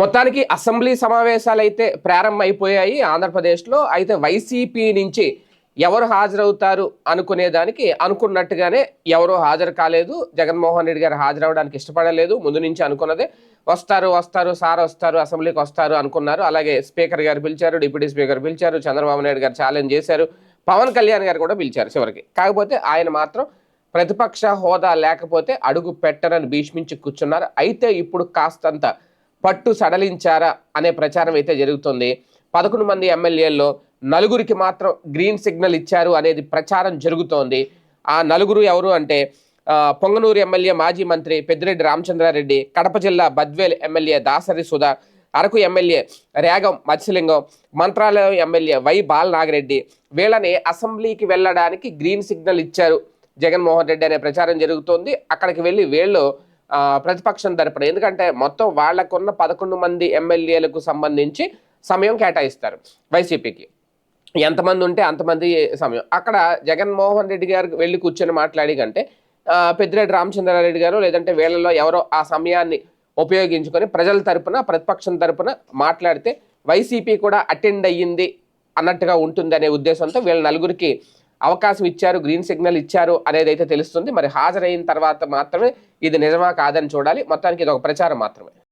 మొత్తానికి అసెంబ్లీ సమావేశాలు అయితే ప్రారంభం అయిపోయాయి ఆంధ్రప్రదేశ్లో అయితే వైసీపీ నుంచి ఎవరు హాజరవుతారు అనుకునే దానికి అనుకున్నట్టుగానే ఎవరు హాజరు కాలేదు. జగన్మోహన్ రెడ్డి గారు హాజరవడానికి ఇష్టపడలేదు. ముందు నుంచి అనుకున్నదే. వస్తారు వస్తారు సార్ వస్తారు అసెంబ్లీకి వస్తారు అనుకున్నారు. అలాగే స్పీకర్ గారు పిలిచారు డిప్యూటీ స్పీకర్ పిలిచారు చంద్రబాబు నాయుడు గారు ఛాలెంజ్ చేశారు పవన్ కళ్యాణ్ గారు కూడా పిలిచారు చివరికి. కాకపోతే ఆయన మాత్రం ప్రతిపక్ష హోదా లేకపోతే అడుగు పెట్టరని భీష్మించి కూర్చున్నారు. అయితే ఇప్పుడు కాస్తంత పట్టు సడలించారా అనే ప్రచారం అయితే జరుగుతుంది. పదకొండు మంది ఎమ్మెల్యేల్లో నలుగురికి మాత్రం గ్రీన్ సిగ్నల్ ఇచ్చారు అనేది ప్రచారం జరుగుతోంది. ఆ నలుగురు ఎవరు అంటే పొంగనూరు ఎమ్మెల్యే మాజీ మంత్రి పెద్దిరెడ్డి రామచంద్రారెడ్డి కడప జిల్లా Badvel MLA Dasari Sudha Araku MLA Regam Matsyalingam Mantralayam MLA Y Balanagireddy వీళ్ళని అసెంబ్లీకి వెళ్ళడానికి గ్రీన్ సిగ్నల్ ఇచ్చారు జగన్మోహన్ రెడ్డి అనే ప్రచారం జరుగుతోంది. అక్కడికి వెళ్ళి వీళ్ళు ప్రతిపక్షం తరపున. ఎందుకంటే మొత్తం వాళ్ళకున్న పదకొండు మంది ఎమ్మెల్యేలకు సంబంధించి సమయం కేటాయిస్తారు వైసీపీకి. ఎంతమంది ఉంటే అంతమంది సమయం. అక్కడ జగన్మోహన్ రెడ్డి గారు వెళ్ళి కూర్చొని మాట్లాడి కంటే పెద్దిరెడ్డి రామచంద్రారెడ్డి గారు లేదంటే వీళ్ళలో ఎవరో ఆ సమయాన్ని ఉపయోగించుకొని ప్రజల తరపున ప్రతిపక్షం తరపున మాట్లాడితే వైసీపీ కూడా అటెండ్ అయ్యింది అన్నట్టుగా ఉంటుంది అనే ఉద్దేశంతో వీళ్ళ నలుగురికి అవకాశం ఇచ్చారు గ్రీన్ సిగ్నల్ ఇచ్చారు అనేది అయితే తెలుస్తుంది. మరి హాజరైన తర్వాత మాత్రమే ఇది నిజమా కాదని చూడాలి. మొత్తానికి ఇది ఒక ప్రచారం మాత్రమే.